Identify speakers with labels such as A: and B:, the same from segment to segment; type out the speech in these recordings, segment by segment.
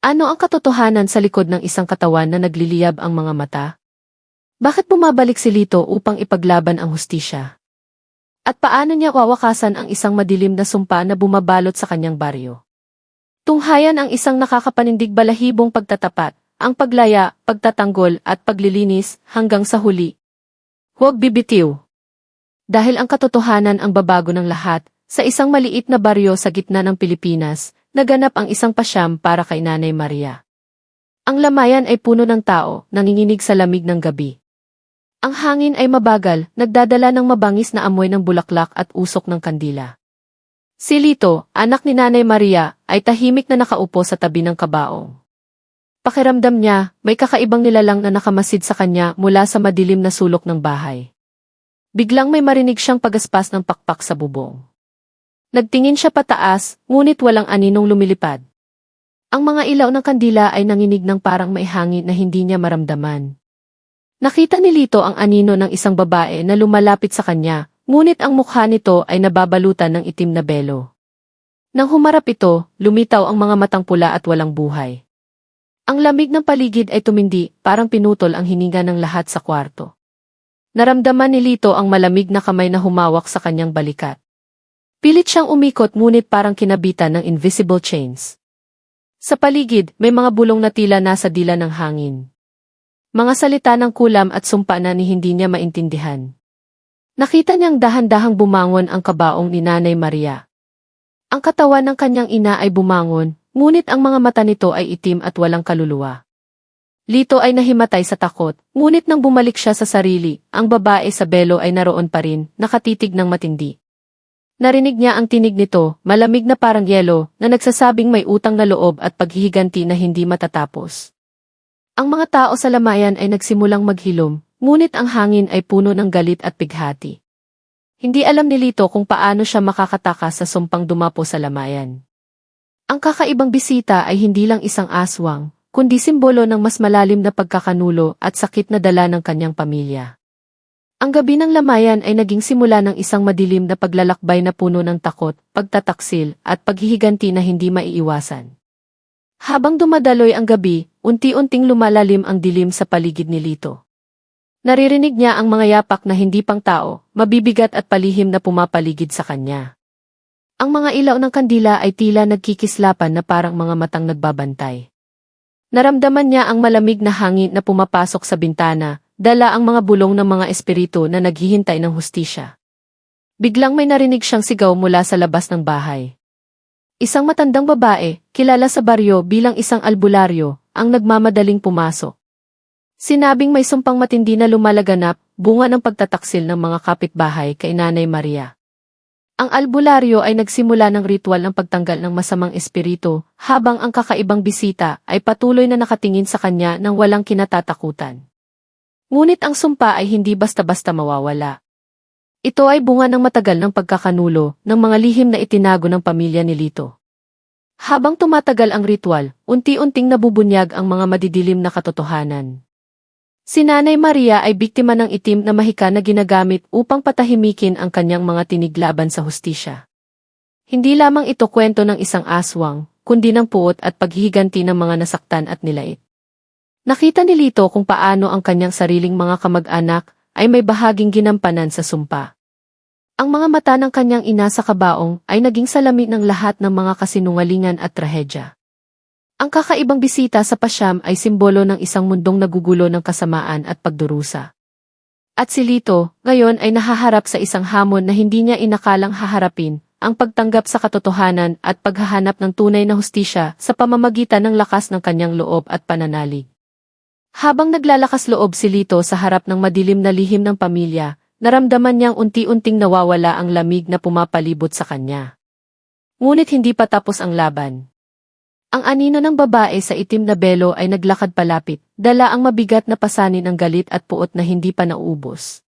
A: Ano ang katotohanan sa likod ng isang katawan na nagliliyab ang mga mata? Bakit bumabalik si Lito upang ipaglaban ang hustisya? At paano niya wawakasan ang isang madilim na sumpa na bumabalot sa kanyang baryo? Tunghayan ang isang nakakapanindig balahibong pagtatapat, ang paglaya, pagtatanggol at paglilinis hanggang sa huli. Huwag bibitiw. Dahil ang katotohanan ang babago ng lahat, sa isang maliit na baryo sa gitna ng Pilipinas, naganap ang isang pasyam para kay Nanay Maria. Ang lamayan ay puno ng tao, nanginginig sa lamig ng gabi. Ang hangin ay mabagal, nagdadala ng mabangis na amoy ng bulaklak at usok ng kandila. Si Lito, anak ni Nanay Maria, ay tahimik na nakaupo sa tabi ng kabaong. Pakiramdam niya, may kakaibang nilalang na nakamasid sa kanya mula sa madilim na sulok ng bahay. Biglang may marinig siyang pagaspas ng pakpak sa bubong. Nagtingin siya pataas, ngunit walang aninong lumilipad. Ang mga ilaw ng kandila ay nanginig ng parang may hangin na hindi niya maramdaman. Nakita ni Lito ang anino ng isang babae na lumalapit sa kanya, ngunit ang mukha nito ay nababalutan ng itim na belo. Nang humarap ito, lumitaw ang mga matang pula at walang buhay. Ang lamig ng paligid ay tumindi, parang pinutol ang hininga ng lahat sa kwarto. Naramdaman ni Lito ang malamig na kamay na humawak sa kanyang balikat. Pilit siyang umikot ngunit parang kinabitan ng invisible chains. Sa paligid, may mga bulong na tila nasa dila ng hangin. Mga salita ng kulam at sumpa na ni hindi niya maintindihan. Nakita niyang dahan-dahang bumangon ang kabaong ni Nanay Maria. Ang katawan ng kanyang ina ay bumangon, ngunit ang mga mata nito ay itim at walang kaluluwa. Lito ay nahimatay sa takot, ngunit nang bumalik siya sa sarili, ang babae sa belo ay naroon pa rin, nakatitig ng matindi. Narinig niya ang tinig nito, malamig na parang yelo, na nagsasabing may utang na loob at paghihiganti na hindi matatapos. Ang mga tao sa lamayan ay nagsimulang maghilom, ngunit ang hangin ay puno ng galit at pighati. Hindi alam ni Lito kung paano siya makakatakas sa sumpang dumapo sa lamayan. Ang kakaibang bisita ay hindi lang isang aswang, kundi simbolo ng mas malalim na pagkakanulo at sakit na dala ng kanyang pamilya. Ang gabi ng lamayan ay naging simula ng isang madilim na paglalakbay na puno ng takot, pagtataksil, at paghihiganti na hindi maiiwasan. Habang dumadaloy ang gabi, unti-unting lumalalim ang dilim sa paligid ni Lito. Naririnig niya ang mga yapak na hindi pang tao, mabibigat at palihim na pumapaligid sa kanya. Ang mga ilaw ng kandila ay tila nagkikislapan na parang mga matang nagbabantay. Naramdaman niya ang malamig na hangin na pumapasok sa bintana, dala ang mga bulong ng mga espiritu na naghihintay ng hustisya. Biglang may narinig siyang sigaw mula sa labas ng bahay. Isang matandang babae, kilala sa baryo bilang isang albularyo, ang nagmamadaling pumasok. Sinabing may sumpang matindi na lumalaganap, bunga ng pagtataksil ng mga kapitbahay kay Nanay Maria. Ang albularyo ay nagsimula ng ritual ng pagtanggal ng masamang espiritu, habang ang kakaibang bisita ay patuloy na nakatingin sa kanya ng walang kinatatakutan. Ngunit ang sumpa ay hindi basta-basta mawawala. Ito ay bunga ng matagal ng pagkakanulo ng mga lihim na itinago ng pamilya ni Lito. Habang tumatagal ang ritual, unti-unting nabubunyag ang mga madidilim na katotohanan. Si Nanay Maria ay biktima ng itim na mahika na ginagamit upang patahimikin ang kanyang mga tiniglaban sa hustisya. Hindi lamang ito kwento ng isang aswang, kundi ng puot at paghihiganti ng mga nasaktan at nilait. Nakita ni Lito kung paano ang kanyang sariling mga kamag-anak ay may bahaging ginampanan sa sumpa. Ang mga mata ng kanyang ina sa kabaong ay naging salami ng lahat ng mga kasinungalingan at trahedya. Ang kakaibang bisita sa pasyam ay simbolo ng isang mundong nagugulo ng kasamaan at pagdurusa. At si Lito, ngayon ay nahaharap sa isang hamon na hindi niya inakalang haharapin, ang pagtanggap sa katotohanan at paghahanap ng tunay na hustisya sa pamamagitan ng lakas ng kanyang loob at pananalig. Habang naglalakas loob si Lito sa harap ng madilim na lihim ng pamilya, naramdaman niyang unti-unting nawawala ang lamig na pumapalibot sa kanya. Ngunit hindi pa tapos ang laban. Ang anino ng babae sa itim na belo ay naglakad palapit, dala ang mabigat na pasanin ng galit at puot na hindi pa nauubos.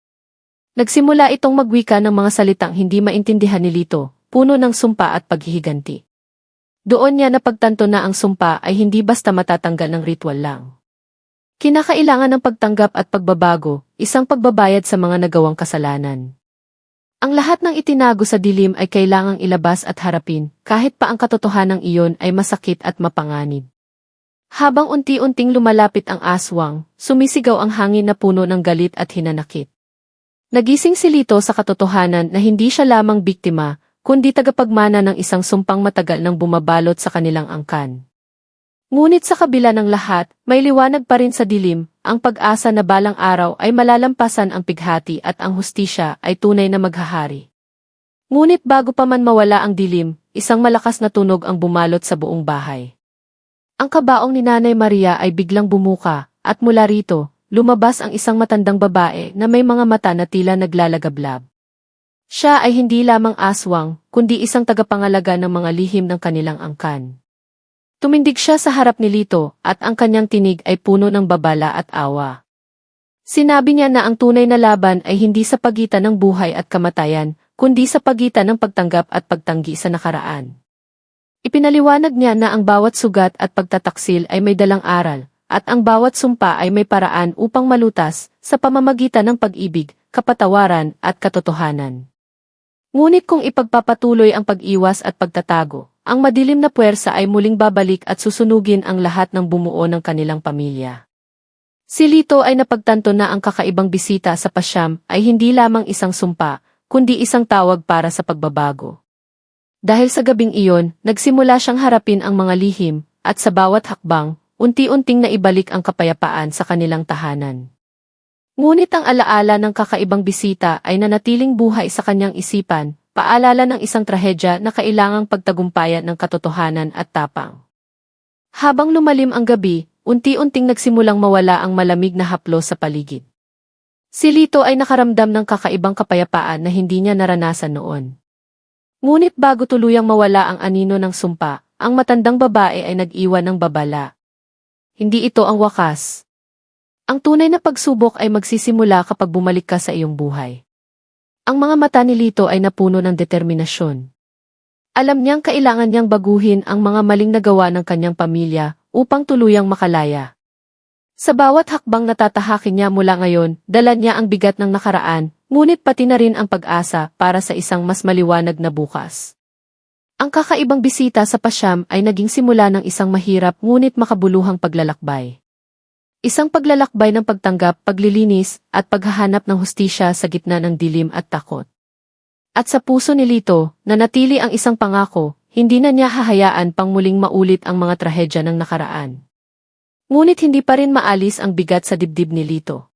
A: Nagsimula itong magwika ng mga salitang hindi maintindihan ni Lito, puno ng sumpa at paghihiganti. Doon niya napagtanto na ang sumpa ay hindi basta matatanggal ng ritual lang. Kinakailangan ng pagtanggap at pagbabago, isang pagbabayad sa mga nagawang kasalanan. Ang lahat ng itinago sa dilim ay kailangang ilabas at harapin, kahit pa ang katotohanang iyon ay masakit at mapanganib. Habang unti-unting lumalapit ang aswang, sumisigaw ang hangin na puno ng galit at hinanakit. Nagising si Lito sa katotohanan na hindi siya lamang biktima, kundi tagapagmana ng isang sumpang matagal nang bumabalot sa kanilang angkan. Ngunit sa kabila ng lahat, may liwanag pa rin sa dilim, ang pag-asa na balang araw ay malalampasan ang pighati at ang hustisya ay tunay na maghahari. Ngunit bago pa man mawala ang dilim, isang malakas na tunog ang bumalot sa buong bahay. Ang kabaong ni Nanay Maria ay biglang bumuka, at mula rito, lumabas ang isang matandang babae na may mga mata na tila naglalagablab. Siya ay hindi lamang aswang, kundi isang tagapangalaga ng mga lihim ng kanilang angkan. Tumindig siya sa harap ni Lito at ang kanyang tinig ay puno ng babala at awa. Sinabi niya na ang tunay na laban ay hindi sa pagitan ng buhay at kamatayan, kundi sa pagitan ng pagtanggap at pagtanggi sa nakaraan. Ipinaliwanag niya na ang bawat sugat at pagtataksil ay may dalang aral, at ang bawat sumpa ay may paraan upang malutas sa pamamagitan ng pag-ibig, kapatawaran at katotohanan. Ngunit kung ipagpapatuloy ang pag-iwas at pagtatago, ang madilim na puwersa ay muling babalik at susunugin ang lahat ng bumuo ng kanilang pamilya. Si Lito ay napagtanto na ang kakaibang bisita sa pasyam ay hindi lamang isang sumpa, kundi isang tawag para sa pagbabago. Dahil sa gabing iyon, nagsimula siyang harapin ang mga lihim, at sa bawat hakbang, unti-unting naibalik ang kapayapaan sa kanilang tahanan. Ngunit ang alaala ng kakaibang bisita ay nanatiling buhay sa kanyang isipan, paalala ng isang trahedya na kailangang pagtagumpayan ng katotohanan at tapang. Habang lumalim ang gabi, unti-unting nagsimulang mawala ang malamig na haplos sa paligid. Si Lito ay nakaramdam ng kakaibang kapayapaan na hindi niya naranasan noon. Ngunit bago tuluyang mawala ang anino ng sumpa, ang matandang babae ay nag-iwan ng babala. Hindi ito ang wakas. Ang tunay na pagsubok ay magsisimula kapag bumalik ka sa iyong buhay. Ang mga mata ni Lito ay napuno ng determinasyon. Alam niyang kailangan niyang baguhin ang mga maling nagawa ng kanyang pamilya upang tuluyang makalaya. Sa bawat hakbang natatahakin niya mula ngayon, dala niya ang bigat ng nakaraan, ngunit pati na rin ang pag-asa para sa isang mas maliwanag na bukas. Ang kakaibang bisita sa pasyam ay naging simula ng isang mahirap ngunit makabuluhang paglalakbay. Isang paglalakbay ng pagtanggap, paglilinis, at paghahanap ng hustisya sa gitna ng dilim at takot. At sa puso ni Lito, nanatili ang isang pangako, hindi na niya hahayaan pang muling maulit ang mga trahedya ng nakaraan. Ngunit hindi pa rin maalis ang bigat sa dibdib ni Lito.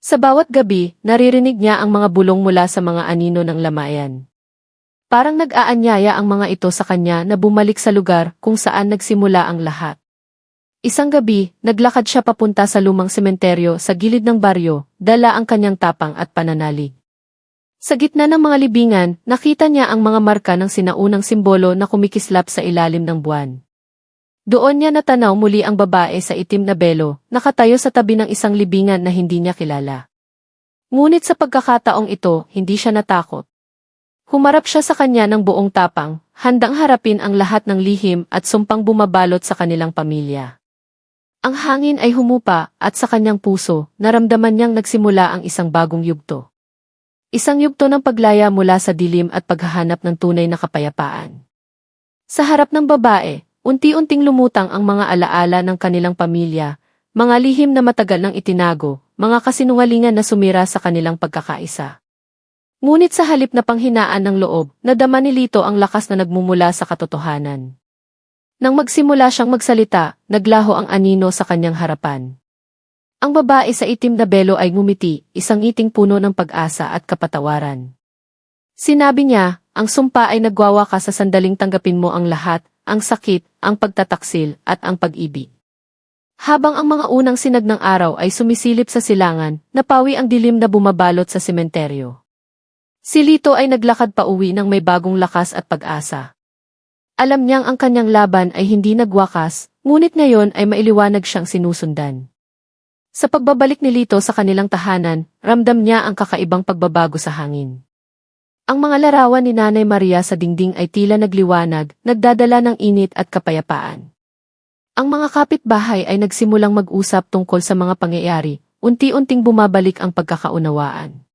A: Sa bawat gabi, naririnig niya ang mga bulong mula sa mga anino ng lamayan. Parang nag-aanyaya ang mga ito sa kanya na bumalik sa lugar kung saan nagsimula ang lahat. Isang gabi, naglakad siya papunta sa lumang sementeryo sa gilid ng baryo, dala ang kanyang tapang at pananalig. Sa gitna ng mga libingan, nakita niya ang mga marka ng sinaunang simbolo na kumikislap sa ilalim ng buwan. Doon niya natanaw muli ang babae sa itim na belo, nakatayo sa tabi ng isang libingan na hindi niya kilala. Ngunit sa pagkakataong ito, hindi siya natakot. Humarap siya sa kanya ng buong tapang, handang harapin ang lahat ng lihim at sumpang bumabalot sa kanilang pamilya. Ang hangin ay humupa at sa kanyang puso, naramdaman niyang nagsimula ang isang bagong yugto. Isang yugto ng paglaya mula sa dilim at paghahanap ng tunay na kapayapaan. Sa harap ng babae, unti-unting lumutang ang mga alaala ng kanilang pamilya, mga lihim na matagal nang itinago, mga kasinungalingan na sumira sa kanilang pagkakaisa. Ngunit sa halip na panghinaan ng loob, nadama ni Lito ang lakas na nagmumula sa katotohanan. Nang magsimula siyang magsalita, naglaho ang anino sa kanyang harapan. Ang babae sa itim na belo ay ngumiti, isang iting puno ng pag-asa at kapatawaran. Sinabi niya, ang sumpa ay nagwawakas sa sandaling tanggapin mo ang lahat, ang sakit, ang pagtataksil, at ang pag-ibig. Habang ang mga unang sinag ng araw ay sumisilip sa silangan, napawi ang dilim na bumabalot sa sementeryo. Si Lito ay naglakad pa uwi ng may bagong lakas at pag-asa. Alam niyang ang kanyang laban ay hindi nagwakas, ngunit ngayon ay mailiwanag siyang sinusundan. Sa pagbabalik ni Lito sa kanilang tahanan, ramdam niya ang kakaibang pagbabago sa hangin. Ang mga larawan ni Nanay Maria sa dingding ay tila nagliwanag, nagdadala ng init at kapayapaan. Ang mga kapitbahay ay nagsimulang mag-usap tungkol sa mga pangyayari, unti-unting bumabalik ang pagkakaunawaan.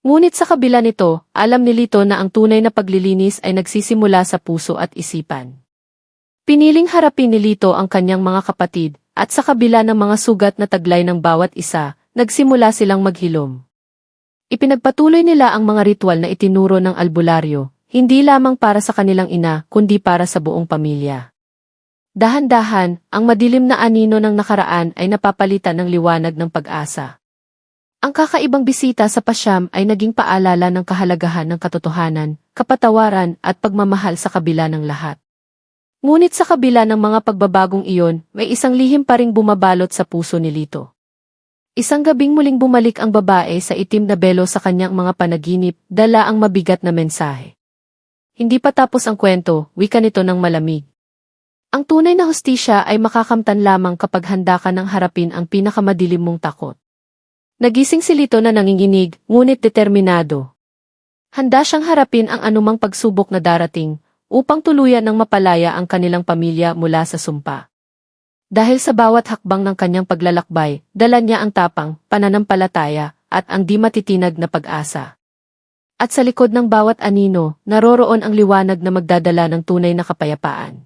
A: Ngunit sa kabila nito, alam ni Lito na ang tunay na paglilinis ay nagsisimula sa puso at isipan. Piniling harapin ni Lito ang kanyang mga kapatid, at sa kabila ng mga sugat na taglay ng bawat isa, nagsimula silang maghilom. Ipinagpatuloy nila ang mga ritual na itinuro ng albularyo, hindi lamang para sa kanilang ina, kundi para sa buong pamilya. Dahan-dahan, ang madilim na anino ng nakaraan ay napapalitan ng liwanag ng pag-asa. Ang kakaibang bisita sa pasyam ay naging paalala ng kahalagahan ng katotohanan, kapatawaran at pagmamahal sa kabila ng lahat. Ngunit sa kabila ng mga pagbabagong iyon, may isang lihim pa ring bumabalot sa puso ni Lito. Isang gabing muling bumalik ang babae sa itim na belo sa kanyang mga panaginip, dala ang mabigat na mensahe. Hindi pa tapos ang kwento, wika nito ng malamig. Ang tunay na hustisya ay makakamtan lamang kapag handa ka ng harapin ang pinakamadilim mong takot. Nagising si Lito na nanginginig, ngunit determinado. Handa siyang harapin ang anumang pagsubok na darating, upang tuluyan ng mapalaya ang kanilang pamilya mula sa sumpa. Dahil sa bawat hakbang ng kanyang paglalakbay, dala niya ang tapang, pananampalataya, at ang di matitinag na pag-asa. At sa likod ng bawat anino, naroroon ang liwanag na magdadala ng tunay na kapayapaan.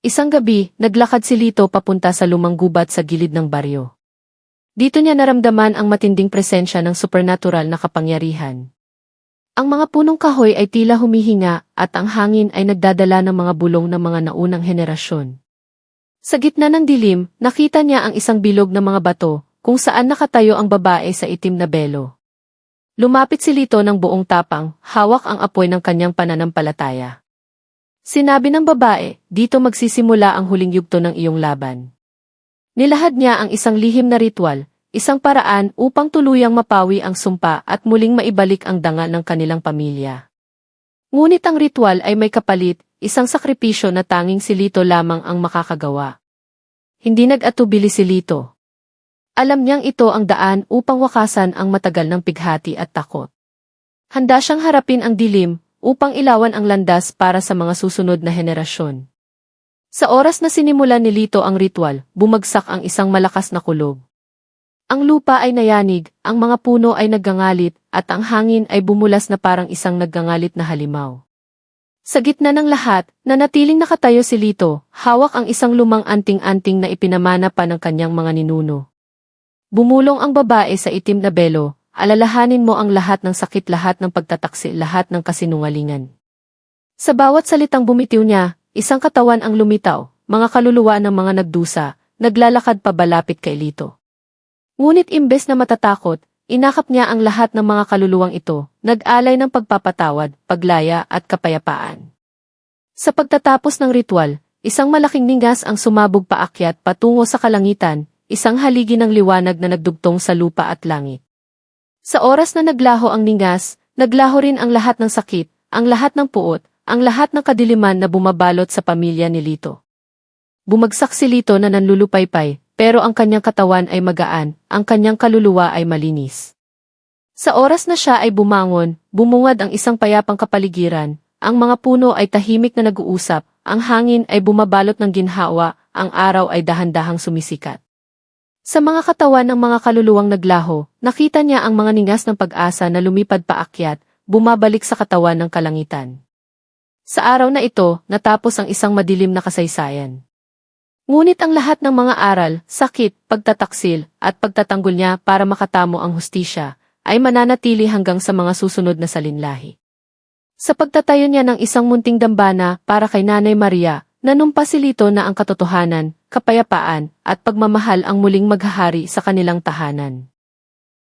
A: Isang gabi, naglakad si Lito papunta sa lumang gubat sa gilid ng baryo. Dito niya naramdaman ang matinding presensya ng supernatural na kapangyarihan. Ang mga punong kahoy ay tila humihinga at ang hangin ay nagdadala ng mga bulong ng mga naunang henerasyon. Sa gitna ng dilim, nakita niya ang isang bilog na mga bato, kung saan nakatayo ang babae sa itim na belo. Lumapit si Lito ng buong tapang, hawak ang apoy ng kanyang pananampalataya. Sinabi ng babae, dito magsisimula ang huling yugto ng iyong laban. Nilahad niya ang isang lihim na ritual, isang paraan upang tuluyang mapawi ang sumpa at muling maibalik ang dangal ng kanilang pamilya. Ngunit ang ritual ay may kapalit, isang sakripisyo na tanging si Lito lamang ang makakagawa. Hindi nag-atubili si Lito. Alam niyang ito ang daan upang wakasan ang matagal ng pighati at takot. Handa siyang harapin ang dilim, upang ilawan ang landas para sa mga susunod na henerasyon. Sa oras na sinimulan ni Lito ang ritual, bumagsak ang isang malakas na kulog. Ang lupa ay nayanig, ang mga puno ay naggangalit, at ang hangin ay bumulas na parang isang naggangalit na halimaw. Sa gitna ng lahat, nanatiling nakatayo si Lito, hawak ang isang lumang anting-anting na ipinamana pa ng kanyang mga ninuno. Bumulong ang babae sa itim na belo, alalahanin mo ang lahat ng sakit lahat ng pagtataksi lahat ng kasinungalingan. Sa bawat salitang bumitiw niya, isang katawan ang lumitaw, mga kaluluwa ng mga nagdusa, naglalakad pabalapit kay Lito. Ngunit imbes na matatakot, inakap niya ang lahat ng mga kaluluwang ito, nag-alay ng pagpapatawad, paglaya at kapayapaan. Sa pagtatapos ng ritual, isang malaking ningas ang sumabog paakyat patungo sa kalangitan, isang haligi ng liwanag na nagdugtong sa lupa at langit. Sa oras na naglaho ang ningas, naglaho rin ang lahat ng sakit, ang lahat ng puot, ang lahat ng kadiliman na bumabalot sa pamilya ni Lito. Bumagsak si Lito na nanlulupaypay, pero ang kanyang katawan ay magaan, ang kanyang kaluluwa ay malinis. Sa oras na siya ay bumangon, bumungad ang isang payapang kapaligiran, ang mga puno ay tahimik na nag-uusap, ang hangin ay bumabalot ng ginhawa, ang araw ay dahan-dahang sumisikat. Sa mga katawan ng mga kaluluwang naglaho, nakita niya ang mga ningas ng pag-asa na lumipad paakyat, bumabalik sa katawan ng kalangitan. Sa araw na ito, natapos ang isang madilim na kasaysayan. Ngunit ang lahat ng mga aral, sakit, pagtataksil, at pagtatanggol niya para makatamo ang hustisya, ay mananatili hanggang sa mga susunod na salinlahi. Sa pagtatayo niya ng isang munting dambana para kay Nanay Maria, nanumpasilito na ang katotohanan, kapayapaan, at pagmamahal ang muling maghahari sa kanilang tahanan.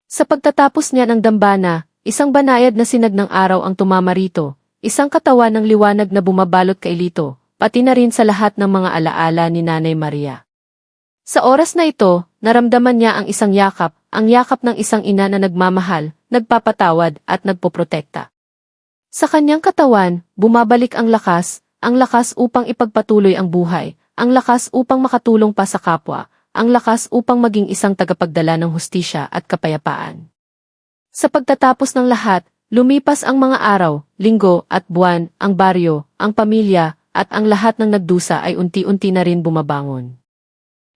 A: Sa pagtatapos niya ng dambana, isang banayad na sinag ng araw ang tumama rito, isang katawan ng liwanag na bumabalot kay Lito, pati na rin sa lahat ng mga alaala ni Nanay Maria. Sa oras na ito, naramdaman niya ang isang yakap, ang yakap ng isang ina na nagmamahal, nagpapatawad at nagpoprotekta. Sa kanyang katawan, bumabalik ang lakas, ang lakas upang ipagpatuloy ang buhay, ang lakas upang makatulong pa sa kapwa, ang lakas upang maging isang tagapagdala ng hustisya at kapayapaan. Sa pagtatapos ng lahat, lumipas ang mga araw, linggo at buwan, ang baryo, ang pamilya, at ang lahat ng nagdusa ay unti-unti na rin bumabangon.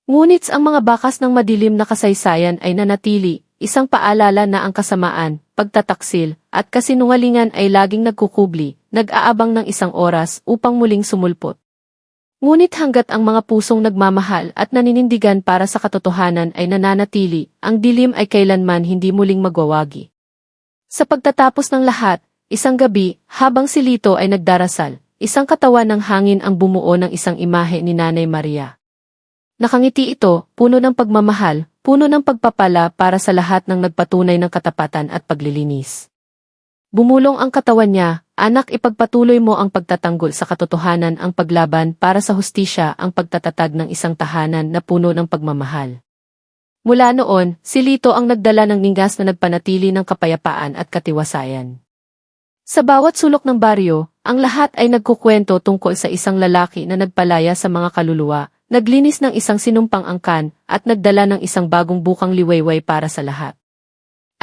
A: Ngunit ang mga bakas ng madilim na kasaysayan ay nanatili, isang paalala na ang kasamaan, pagtataksil, at kasinungalingan ay laging nagkukubli, nag-aabang ng isang oras upang muling sumulpot. Ngunit hanggat ang mga pusong nagmamahal at naninindigan para sa katotohanan ay nananatili, ang dilim ay kailanman hindi muling magwawagi. Sa pagtatapos ng lahat, isang gabi, habang si Lito ay nagdarasal, isang katawan ng hangin ang bumuo ng isang imahe ni Nanay Maria. Nakangiti ito, puno ng pagmamahal, puno ng pagpapala para sa lahat ng nagpatunay ng katapatan at paglilinis. Bumulong ang katawan niya, anak ipagpatuloy mo ang pagtatanggol sa katotohanan ang paglaban para sa hustisya ang pagtatatag ng isang tahanan na puno ng pagmamahal. Mula noon, si Lito ang nagdala ng ningas na nagpanatili ng kapayapaan at katiwasayan. Sa bawat sulok ng baryo, ang lahat ay nagkukwento tungkol sa isang lalaki na nagpalaya sa mga kaluluwa, naglinis ng isang sinumpang angkan, at nagdala ng isang bagong bukang liwayway para sa lahat.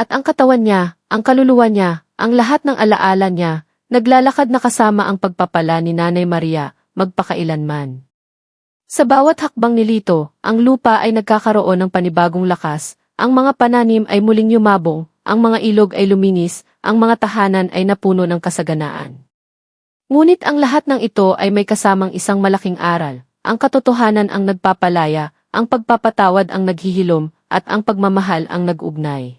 A: At ang katawan niya, ang kaluluwa niya, ang lahat ng alaala niya, naglalakad na kasama ang pagpapala ni Nanay Maria, magpakailanman. Sa bawat hakbang ni Lito, ang lupa ay nagkakaroon ng panibagong lakas, ang mga pananim ay muling yumabong, ang mga ilog ay luminis, ang mga tahanan ay napuno ng kasaganaan. Ngunit ang lahat ng ito ay may kasamang isang malaking aral, ang katotohanan ang nagpapalaya, ang pagpapatawad ang naghihilom, at ang pagmamahal ang nag-ugnay.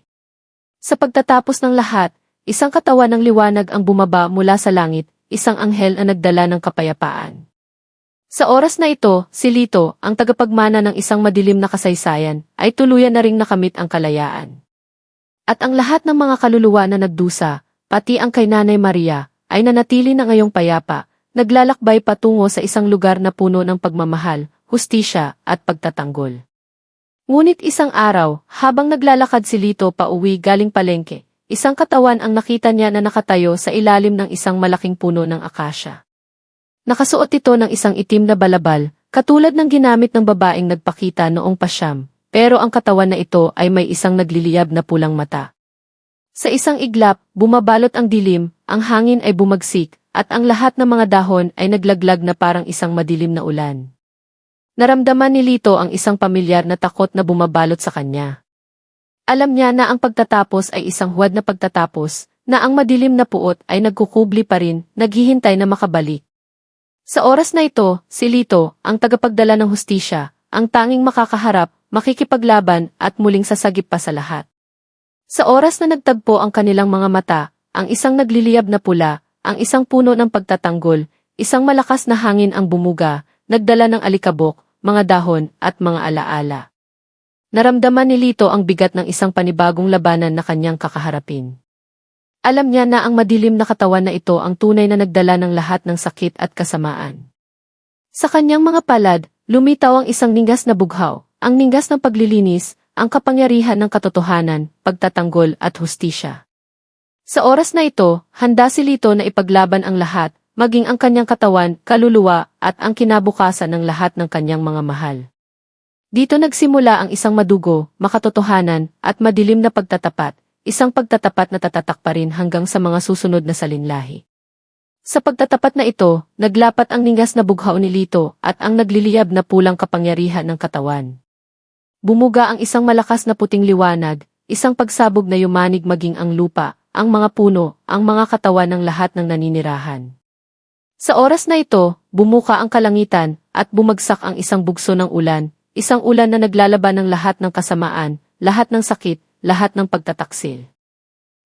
A: Sa pagtatapos ng lahat, isang katawan ng liwanag ang bumaba mula sa langit, isang anghel ang nagdala ng kapayapaan. Sa oras na ito, si Lito, ang tagapagmana ng isang madilim na kasaysayan, ay tuluyan na ring nakamit ang kalayaan. At ang lahat ng mga kaluluwa na nagdusa, pati ang kay Nanay Maria, ay nanatili na ngayong payapa, naglalakbay patungo sa isang lugar na puno ng pagmamahal, hustisya, at pagtatanggol. Ngunit isang araw, habang naglalakad si Lito pa uwi galing palengke, isang katawan ang nakita niya na nakatayo sa ilalim ng isang malaking puno ng akasya. Nakasuot ito ng isang itim na balabal, katulad ng ginamit ng babaeng nagpakita noong pasyam, pero ang katawan na ito ay may isang nagliliyab na pulang mata. Sa isang iglap, bumabalot ang dilim, ang hangin ay bumagsik, at ang lahat ng mga dahon ay naglaglag na parang isang madilim na ulan. Naramdaman ni Lito ang isang pamilyar na takot na bumabalot sa kanya. Alam niya na ang pagtatapos ay isang huwad na pagtatapos, na ang madilim na puot ay nagkukubli pa rin, naghihintay na makabalik. Sa oras na ito, si Lito, ang tagapagdala ng hustisya, ang tanging makakaharap, makikipaglaban at muling sasagip pa sa lahat. Sa oras na nagtagpo ang kanilang mga mata, ang isang nagliliyab na pula, ang isang puno ng pagtatanggol, isang malakas na hangin ang bumuga, nagdala ng alikabok, mga dahon, at mga alaala. Naramdaman ni Lito ang bigat ng isang panibagong labanan na kanyang kakaharapin. Alam niya na ang madilim na katawan na ito ang tunay na nagdala ng lahat ng sakit at kasamaan. Sa kanyang mga palad, lumitaw ang isang ningas na bughaw, ang ningas ng paglilinis, ang kapangyarihan ng katotohanan, pagtatanggol at hustisya. Sa oras na ito, handa si Lito na ipaglaban ang lahat, maging ang kanyang katawan, kaluluwa, at ang kinabukasan ng lahat ng kanyang mga mahal. Dito nagsimula ang isang madugo, makatotohanan, at madilim na pagtatapat, isang pagtatapat na tatatak pa rin hanggang sa mga susunod na salinlahi. Sa pagtatapat na ito, naglapat ang ningas na bughaw ni Lito at ang nagliliyab na pulang kapangyarihan ng katawan. Bumuga ang isang malakas na puting liwanag, isang pagsabog na yumanig maging ang lupa, ang mga puno, ang mga katawan ng lahat ng naninirahan. Sa oras na ito, bumuka ang kalangitan at bumagsak ang isang bugso ng ulan, isang ulan na naglalaban ng lahat ng kasamaan, lahat ng sakit, lahat ng pagtataksil.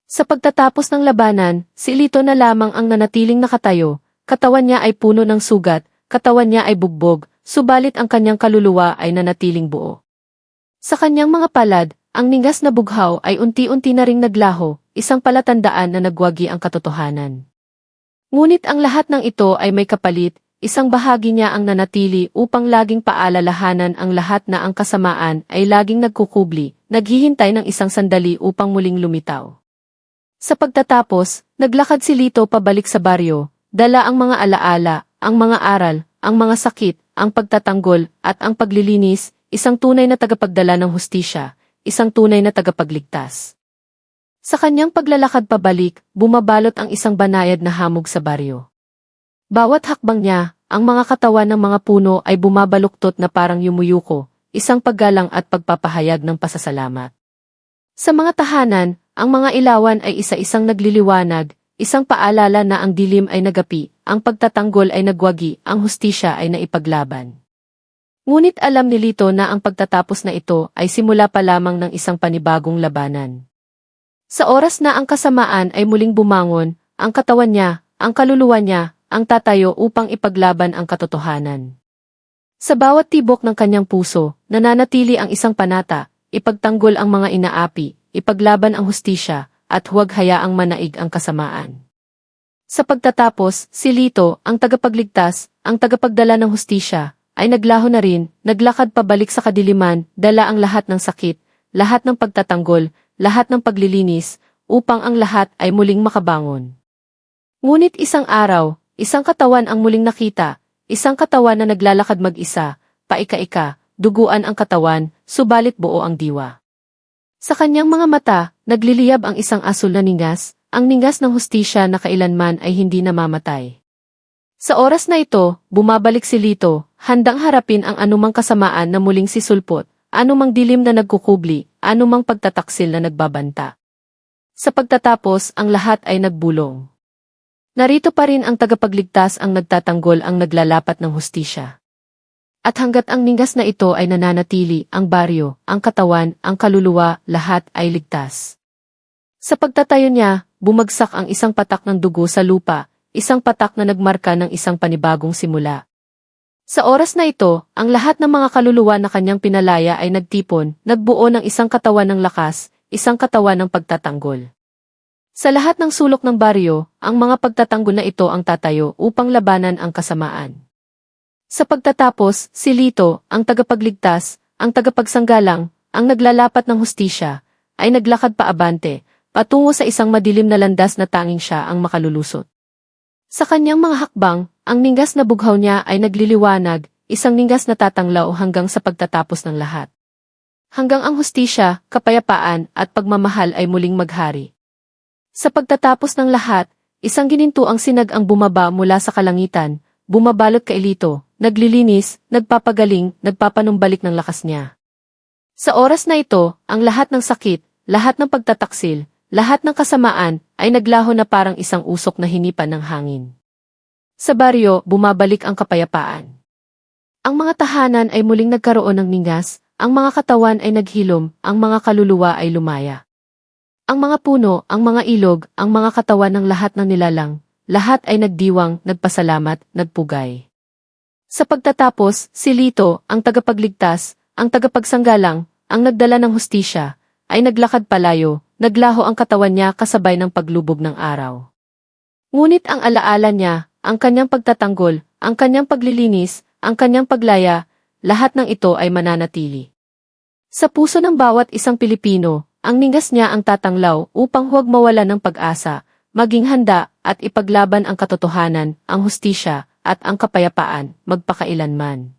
A: Sa pagtatapos ng labanan, si Lito na lamang ang nanatiling nakatayo, katawan niya ay puno ng sugat, katawan niya ay bugbog, subalit ang kanyang kaluluwa ay nanatiling buo. Sa kanyang mga palad, ang ningas na bughaw ay unti-unti na ring naglaho, isang palatandaan na nagwagi ang katotohanan. Ngunit ang lahat ng ito ay may kapalit, isang bahagi niya ang nanatili upang laging paalalahanan ang lahat na ang kasamaan ay laging nagkukubli, naghihintay ng isang sandali upang muling lumitaw. Sa pagtatapos, naglakad si Lito pabalik sa baryo, dala ang mga alaala, ang mga aral, ang mga sakit, ang pagtatanggol, at ang paglilinis, isang tunay na tagapagdala ng hustisya, isang tunay na tagapagligtas. Sa kanyang paglalakad pabalik, bumabalot ang isang banayad na hamog sa baryo. Bawat hakbang niya, ang mga katawan ng mga puno ay bumabaluktot na parang yumuyuko, isang paggalang at pagpapahayag ng pasasalamat. Sa mga tahanan, ang mga ilawan ay isa-isang nagliliwanag, isang paalala na ang dilim ay nagapi, ang pagtatanggol ay nagwagi, ang hustisya ay naipaglaban. Ngunit alam ni Lito na ang pagtatapos na ito ay simula pa lamang ng isang panibagong labanan. Sa oras na ang kasamaan ay muling bumangon, ang katawan niya, ang kaluluwa niya, ang tatayo upang ipaglaban ang katotohanan. Sa bawat tibok ng kanyang puso, nananatili ang isang panata, ipagtanggol ang mga inaapi, ipaglaban ang hustisya, at huwag hayaang manaig ang kasamaan. Sa pagtatapos, si Lito, ang tagapagligtas, ang tagapagdala ng hustisya, ay naglaho na rin, naglakad pabalik sa kadiliman, dala ang lahat ng sakit, lahat ng pagtatanggol, lahat ng paglilinis, upang ang lahat ay muling makabangon. Ngunit isang araw, isang katawan ang muling nakita, isang katawan na naglalakad mag-isa, paika-ika, duguan ang katawan, subalit buo ang diwa. Sa kanyang mga mata, nagliliyab ang isang asul na ningas, ang ningas ng hustisya na kailanman ay hindi namamatay. Sa oras na ito, bumabalik si Lito, handang harapin ang anumang kasamaan na muling sisulpot, anumang dilim na nagkukubli, anumang pagtataksil na nagbabanta. Sa pagtatapos, ang lahat ay nagbulong. Narito pa rin ang tagapagligtas ang nagtatanggol ang naglalapat ng hustisya. At hanggat ang ningas na ito ay nananatili, ang baryo, ang katawan, ang kaluluwa, lahat ay ligtas. Sa pagtatayo niya, bumagsak ang isang patak ng dugo sa lupa, isang patak na nagmarka ng isang panibagong simula. Sa oras na ito, ang lahat ng mga kaluluwa na kanyang pinalaya ay nagtipon, nagbuo ng isang katawan ng lakas, isang katawan ng pagtatanggol. Sa lahat ng sulok ng baryo, ang mga pagtatanggol na ito ang tatayo upang labanan ang kasamaan. Sa pagtatapos, si Lito, ang tagapagligtas, ang tagapagsanggalang, ang naglalapat ng hustisya, ay naglakad paabante, patungo sa isang madilim na landas na tanging siya ang makalulusot. Sa kanyang mga hakbang, ang ningas na bughaw niya ay nagliliwanag, isang ningas na tatanglaw hanggang sa pagtatapos ng lahat. Hanggang ang hustisya, kapayapaan, at pagmamahal ay muling maghari. Sa pagtatapos ng lahat, isang ginintuang sinag ang bumaba mula sa kalangitan, bumabalot kay Lito, naglilinis, nagpapagaling, nagpapanumbalik ng lakas niya. Sa oras na ito, ang lahat ng sakit, lahat ng pagtataksil, lahat ng kasamaan ay naglaho na parang isang usok na hinipan ng hangin. Sa baryo, bumabalik ang kapayapaan. Ang mga tahanan ay muling nagkaroon ng ningas, ang mga katawan ay naghilom, ang mga kaluluwa ay lumaya. Ang mga puno, ang mga ilog, ang mga katawan ng lahat ng nilalang, lahat ay nagdiwang, nagpasalamat, nagpugay. Sa pagtatapos, si Lito, ang tagapagligtas, ang tagapagsanggalang, ang nagdala ng hustisya, ay naglakad palayo, naglaho ang katawan niya kasabay ng paglubog ng araw. Ngunit ang alaala niya, ang kanyang pagtatanggol, ang kanyang paglilinis, ang kanyang paglaya, lahat ng ito ay mananatili. Sa puso ng bawat isang Pilipino, ang ningas niya ang tatanglaw upang huwag mawala ng pag-asa, maging handa at ipaglaban ang katotohanan, ang hustisya, at ang kapayapaan, magpakailanman.